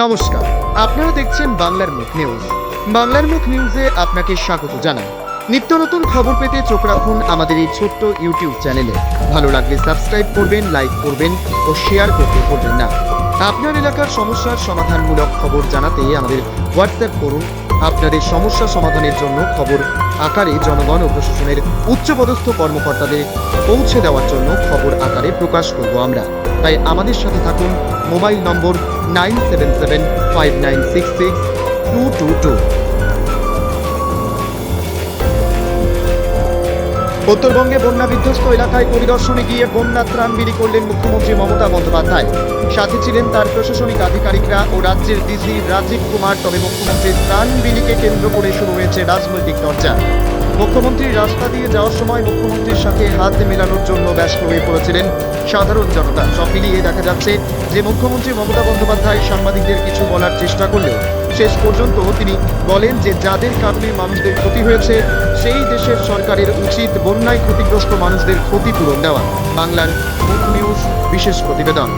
নমস্কার, আপনারা দেখছেন বাংলার মুখ নিউজ বাংলার মুখ নিউজে আপনাকে স্বাগত জানাই। নিত্য নতুন খবর পেতে চোখ রাখুন আমাদের এই ছোট্ট ইউটিউব চ্যানেলে। ভালো লাগলে সাবস্ক্রাইব করবেন লাইক করবেন ও শেয়ার করতে ভুলবেন না। আপনার এলাকার সমস্যার সমাধানমূলক খবর জানাতে আমাদের হোয়াটসঅ্যাপ করুন। আপনাদের সমস্যা সমাধানের জন্য খবর আকারে জনগণ ও প্রশাসনের উচ্চপদস্থ কর্মকর্তাদের পৌঁছে দেওয়ার জন্য খবর আকারে প্রকাশ করব আমরা। তাই আমাদের সাথে থাকুন। Mobile number nine seven seven five nine six six two two two. উত্তরবঙ্গে বন্যা বিধ্বস্ত এলাকায় পরিদর্শনে গিয়ে বন্যা ত্রাণ বিলি করলেন মুখ্যমন্ত্রী মমতা বন্দ্যোপাধ্যায়। সাথে ছিলেন তার প্রশাসনিক আধিকারিকরা ও রাজ্যের ডিসি রাজীব কুমার। তবে মুখ্যমন্ত্রীর ত্রাণ বিলিকে কেন্দ্র করে শুরু হয়েছে রাজনৈতিক চর্চা। মুখ্যমন্ত্রী রাস্তা দিয়ে যাওয়ার সময় মুখ্যমন্ত্রীর সাথে হাত মেলানোর জন্য ব্যস্ত হয়ে পড়েছিলেন সাধারণ জনতা। সব মিলিয়ে দেখা যাচ্ছে যে মুখ্যমন্ত্রী মমতা বন্দ্যোপাধ্যায় সাংবাদিকদের কিছু বলার চেষ্টা করলেও শেষ পর্যন্ত তিনি বলেন যে যাদের কারণে মানুষদের ক্ষতি হয়েছে, সেই দেশের সরকারের উচিত বন্যায় ক্ষতিগ্রস্ত মানুষদের ক্ষতিপূরণ দেওয়া। বাংলার মুখ নিউজ, বিশেষ প্রতিবেদন।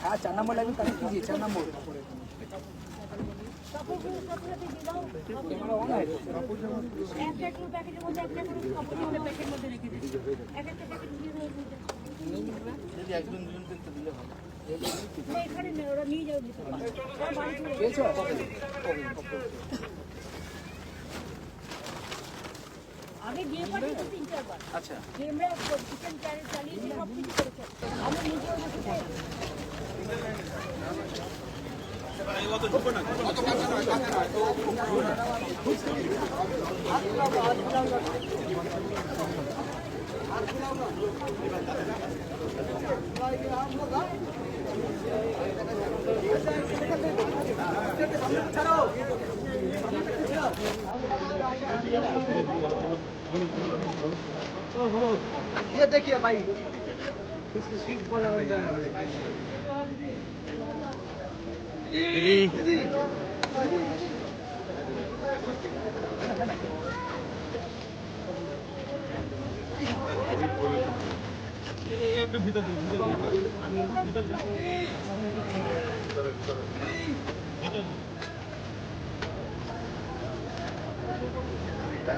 হ্যাঁ চার তাহলে কি চার করে কাপড় দিয়ে ওটা প্যাকেটের মধ্যে রেখে দিন এক একটা প্যাকেট দিয়ে দেওয়ার মধ্যে না, এখানে নেই, ওরা নিয়ে যাবে ভিতরে। ওরা বাড়ি চলে যাবে। পেয়েছ আগে গিয়ে পাঠিয়েছে তিন চারবার আচ্ছা। গেমরা কিচেন চ্যানেল চালিয়েছে সব কিছু করেছে। আমি নিজেও দেখেছি ये देखिए भाई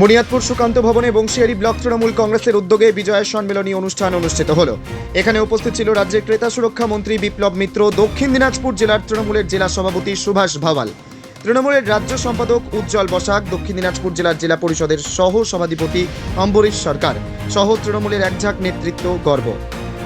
বুনিয়াদপুর সুকান্ত ভবনে বংশিয়ারি ব্লক তৃণমূল কংগ্রেসের উদ্যোগে বিজয়া সম্মেলনী অনুষ্ঠান অনুষ্ঠিত হল। এখানে উপস্থিত ছিল রাজ্যের ক্রেতা সুরক্ষা মন্ত্রী বিপ্লব মিত্র, দক্ষিণ দিনাজপুর জেলার তৃণমূলের জেলা সভাপতি সুভাষ ভাওয়াল। তৃণমূলের রাজ্য সম্পাদক উজ্জ্বল বসাক, দক্ষিণ দিনাজপুর জেলার জেলা পরিষদের সহ সভাধিপতি অম্বরীশ সরকার। সহ তৃণমূলের একঝাঁক নেতৃত্ব গর্ব।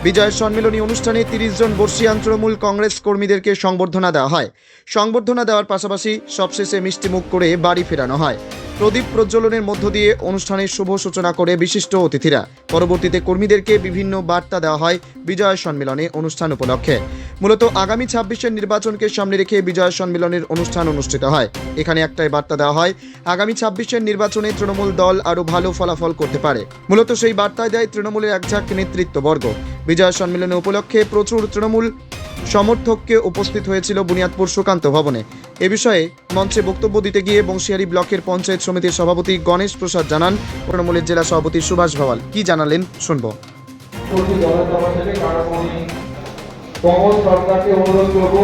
বিজয় সম্মেলনী অনুষ্ঠানে তিরিশ জন বর্ষিয়ান তৃণমূল কংগ্রেস কর্মীদেরকে সংবর্ধনা দেওয়া হয়। সংবর্ধনা দেওয়ার পাশাপাশি সবশেষে মিষ্টিমুখ করে বাড়ি ফেরানো হয়। প্রদীপ প্রজ্বলনের মধ্য দিয়ে অনুষ্ঠানের শুভ সূচনা করে বিশিষ্ট অতিথিরা। পরবর্তীতে কর্মীদেরকে বিভিন্ন বার্তা দেওয়া হয় বিজয় সম্মেলনে অনুষ্ঠান উপলক্ষে। মূলত আগামী ছাব্বিশের নির্বাচনকে সামনে রেখে বিজয় সম্মেলনের অনুষ্ঠান অনুষ্ঠিত হয়। এখানে একটাই বার্তা দেওয়া হয়, আগামী ছাব্বিশের নির্বাচনে তৃণমূল দল আরও ভালো ফলাফল করতে পারে। মূলত সেই বার্তায় দেয় তৃণমূলের একঝাঁক নেতৃত্ববর্গ। বিজয় সম্মেলনে উপলক্ষে প্রচুর তৃণমূল সমর্থককে উপস্থিত হয়েছিল বুনিয়াদপুর সুকান্ত ভবনে। এ বিষয়ে মঞ্চে বক্তব্য দিতে গিয়ে বংশিয়ারি ব্লকের পঞ্চায়েত সমিতির সভাপতি গণেশ প্রসাদ জানান, তৃণমূলের জেলা সভাপতি সুভাষ ভাওয়াল। কি জানালেন, শুনব। কমল সরকারকে অনুরোধ করব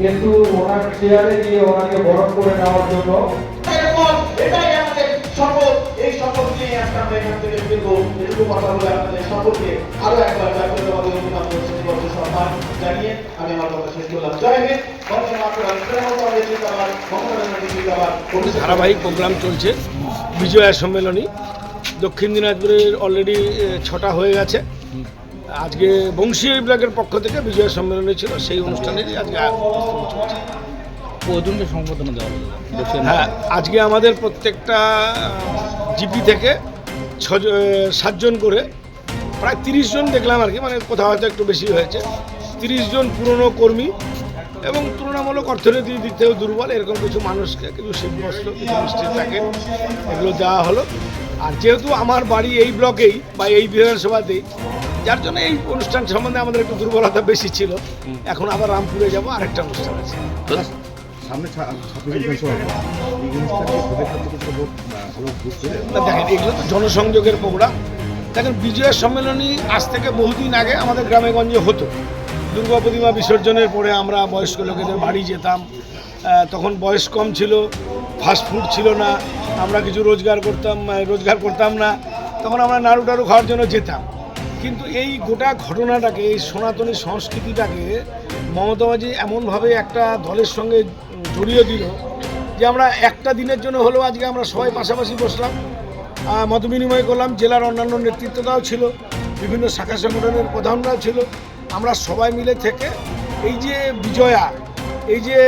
কিন্তু ওনার চেয়ারে গিয়ে ওনাকে বরণ করে নেওয়ার জন্য। এটাই আমাদের শপথ এই শপথ নিয়ে একটা আমরা এখান থেকে ফিরবো। এটুকু কথা বলে আপনাদের সকলকে আরও একবার জাতীয়তাবাদী অভিনব শ্রেণীবদ্ধ সম্মান জানিয়ে আমি আমার কথা শেষ করলাম। জয় হিন্দ বন্দে মাতরম তৃণমূল কংগ্রেস জিন্দাবাদ মমতা ব্যানার্জি জিন্দাবাদ। অভিষেক ধারাবাহিক প্রোগ্রাম চলছে বিজয়া সম্মেলনী। দক্ষিণ দিনাজপুরের অলরেডি ছটা হয়ে গেছে। আজকে বংশীয় ব্লকের পক্ষ থেকে বিজয় সম্মেলনী ছিল সেই অনুষ্ঠানেরই আজকে চলছে। সম্বোধনা দেওয়া হ্যাঁ আজকে আমাদের প্রত্যেকটা জিপি থেকে ছজন সাতজন করে প্রায় তিরিশ জন দেখলাম আর কি মানে কোথাও হয়তো একটু বেশি হয়েছে। তিরিশ জন পুরনো কর্মী এবং তুলনামূলক অর্থনৈতিক দিক থেকেও দুর্বল এরকম কিছু মানুষকে কিছু শীতবস্ত্র কিছু মিষ্টির প্যাকেট এগুলো দেওয়া হলো। আর যেহেতু আমার বাড়ি এই ব্লকেই বা এই বিধানসভাতেই যার জন্য এই অনুষ্ঠান সম্বন্ধে আমাদের একটু দুর্বলতা বেশি ছিল। এখন আবার রামপুরে যাব আরেকটা অনুষ্ঠান আছে। সামনে দেখেন এগুলো তো জনসংযোগের প্রোগ্রাম। দেখেন বিজয়া সম্মেলনী আজ থেকে বহুদিন আগে আমাদের গ্রামে গঞ্জে হতো। দুর্গা প্রতিমা বিসর্জনের পরে আমরা বয়স্ক লোকেদের বাড়ি যেতাম। তখন বয়স কম ছিল ফাস্ট ফুড ছিল না। আমরা কিছু রোজগার করতাম রোজগার করতাম না। তখন আমরা নাড়ু টাড়ু খাওয়ার জন্য যেতাম। কিন্তু এই গোটা ঘটনাটাকে, এই সনাতনী সংস্কৃতিটাকে মমতা ব্যানার্জি এমনভাবে একটা দলের সঙ্গে জড়িয়ে দিল যে আমরা একটা দিনের জন্য হলেও আজকে আমরা সবাই পাশাপাশি বসলাম মত বিনিময় করলাম, জেলার অন্যান্য নেতৃত্বরাও ছিল, বিভিন্ন শাখা সংগঠনের প্রধানরাও ছিল। আমরা সবাই মিলে থেকে এই যে বিজয়া, এই যে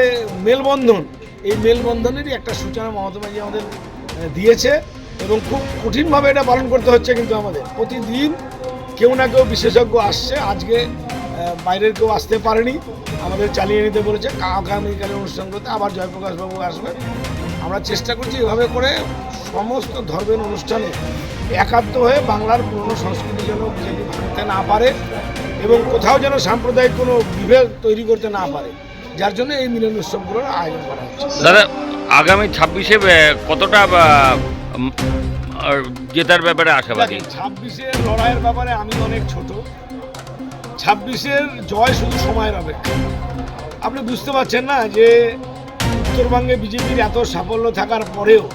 মেলবন্ধন, এই মেলবন্ধনেরই একটা সূচনা মমতা ব্যানার্জি আমাদের দিয়েছে এবং খুব কঠিনভাবে এটা পালন করতে হচ্ছে কিন্তু আমাদের। প্রতিদিন কেউ না কেউ বিশেষজ্ঞ আসছে। আজকে বাইরের কেউ আসতে পারেনি। আমাদের চালিয়ে নিতে বলেছে। কা- আগামীকালে অনুষ্ঠানগুলোতে আবার জয়প্রকাশবাবু আসবেন আমরা চেষ্টা করছি এভাবে করে সমস্ত ধর্মের অনুষ্ঠানে একাত্ম হয়ে বাংলার পুরনো সংস্কৃতি যেন বিজেপি ভাঙতে না পারে এবং কোথাও যেন সাম্প্রদায়িক কোনো বিভেদ তৈরি করতে না পারে। যার জন্য এই মিলন উৎসবগুলোর আয়োজন করা হচ্ছে। দাদা, আগামী ছাব্বিশে কতটা আর জেতার ব্যাপারে আশাবাদী। ছাব্বিশের লড়াইয়ের ব্যাপারে আমি অনেক ছোট। ছাব্বিশের জয় শুধু সময়ের অপেক্ষা। আপনি বুঝতে পারছেন না যে উত্তরবঙ্গে বিজেপির এত সাফল্য থাকার পরেও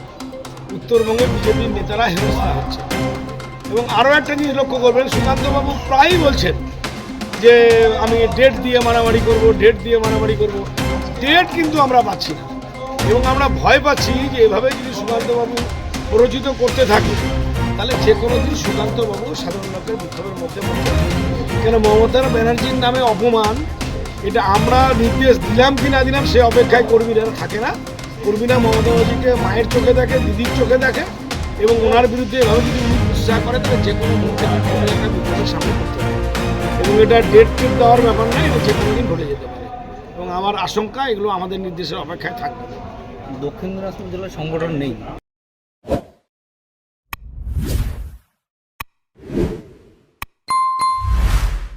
উত্তরবঙ্গে বিজেপির নেতারা হেনস্থা হচ্ছে। এবং আরও একটা জিনিস লক্ষ্য করবেন, সুকান্তবাবু প্রায়ই বলছেন যে আমি ডেট দিয়ে মারামারি করব ডেট দিয়ে মারামারি করব। ডেট কিন্তু আমরা পাচ্ছি না। এবং আমরা ভয় পাচ্ছি যে এভাবে যদি সুকান্তবাবু প্ররোচিত করতে থাকে, তাহলে যে কোনো দিন সুকান্তবাবু সাধারণ লোকের বিক্ষোভের মধ্যে। কেন মমতা ব্যানার্জির নামে অপমান, এটা আমরা নির্দেশ দিলাম কি না দিলাম সে অপেক্ষায় কর্মীরা থাকে না। কর্মীরা মমতা ব্যানার্জিকে মায়ের চোখে দেখে, দিদির চোখে দেখে এবং ওনার বিরুদ্ধে এভাবে যদি উৎসাহ করে, তাহলে যে কোনো মুহূর্তে বিক্ষোভের একটা বিপদের সামনে করতে হবে এবং এটা ডেট টেট দেওয়ার ব্যাপার নয়, এটা যে কোনো দিন ঘটে যেতে পারে। এবং আমার আশঙ্কা, এগুলো আমাদের নির্দেশের অপেক্ষায় থাকবে। দক্ষিণ দিনাজপুর জেলার সংগঠন নেই।